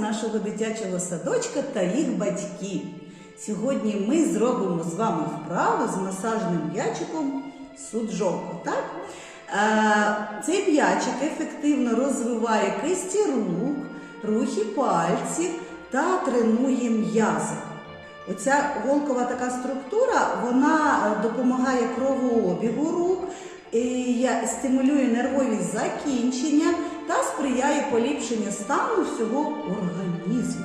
нашого дитячого садочка та їх батьків. Сьогодні ми зробимо з вами вправи з масажним м'ячиком суджоку. Так? Е, Цей м'ячик ефективно розвиває кисті рук, рухи пальців та тренує м'язи. Оця голкова така структура вона е, допомагає кровообігу рук, я- стимулює нервові закінчення та сприяє поліпшенню стану всього організму.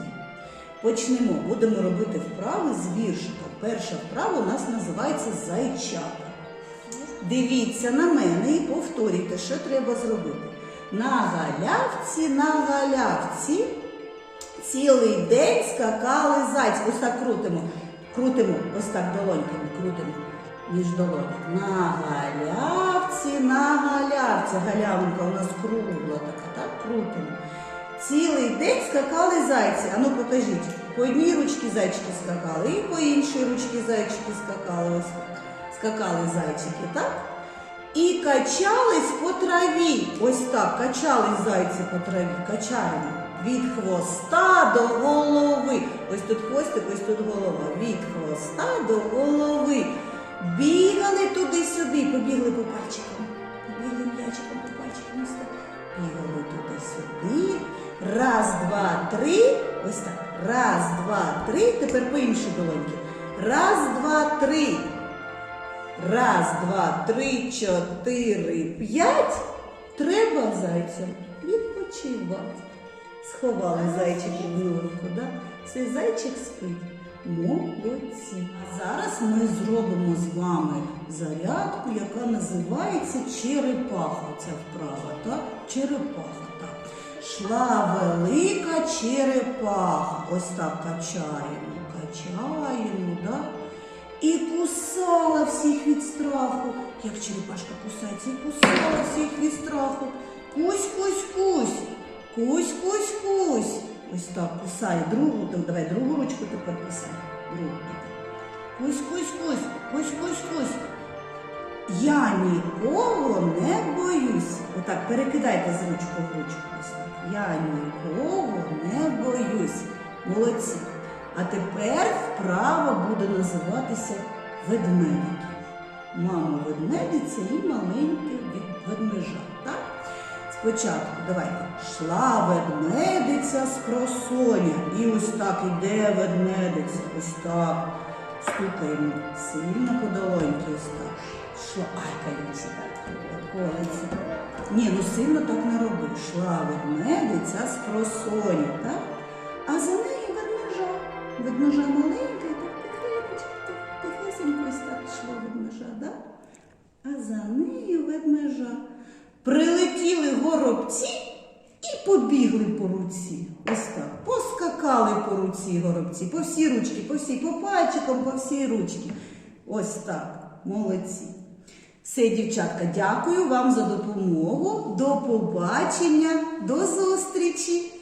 Почнемо, будемо робити вправи з віршика. Перша вправа у нас називається зайчата. Дивіться на мене і повторюйте, що треба зробити. На галявці, на галявці цілий день скакали зайці. Ось так крутимо. Крутимо, ось так долоньками крутимо між долоні. На галявці, галявці. Галявинка у нас кругла така, так? Крутимо. Цілий день скакали зайці. Ану покажіть. По одній ручці зайчики скакали, і по іншій ручці зайчики скакали. Ось скакали зайчики, так? І качались по траві. Ось так, качались зайці по траві. Качаємо. Від хвоста до голови. Ось тут хвостик, ось тут голова. Від хвоста до голови. Бігали туди-сюди, побігли по пальчикам. Побігли м'ячиком по пальчикам. Ось. Бігали туди-сюди. Раз, два, три. Ось так. Раз, два, три. Тепер по іншій долоньки. Раз, два, три. Раз, два, три, чотири, п'ять. Треба зайцям відпочивати. Сховали зайчики в да? Цей зайчик спить. Молодці. Зараз ми зробимо з вами зарядку, яка називається черепаха. Ця вправа, так? Черепаха, так. Шла велика черепаха. Ось так качаємо, качаємо, так? І кусала всіх від страху. Як черепашка кусається, і кусала всіх від страху. Кусь, кусь, так кусає другу, так, давай другу ручку тепер кусай. Другу. Кусь, кусь, кусь, кусь, кусь, кусь. Я нікого не боюсь. Отак, перекидайте з ручку в ручку. Я нікого не боюсь. Молодці. А тепер вправа буде називатися ведмедики. Мама ведмедиця і маленький ведмежа. Так? Спочатку давайте. Шла ведмедиця з просоня. І ось так іде ведмедиця. Ось так. Стукаємо сильно по долоньки. Ось так. Шла. Ай, так. Колиться. Ні, ну сильно так не роби. Шла ведмедиця з просоня, так? А за нею ведмежа. Ведмежа маленька, так тихесенько ось так йшло ведмежа, так? А за нею ведмежа. Прилетіли горобці і побігли по руці. Ось так. Поскакали по руці горобці, по всій ручки, по всій, по пальчикам, по всій ручці. Ось так. Молодці. Все, дівчатка, дякую вам за допомогу. До побачення, до зустрічі!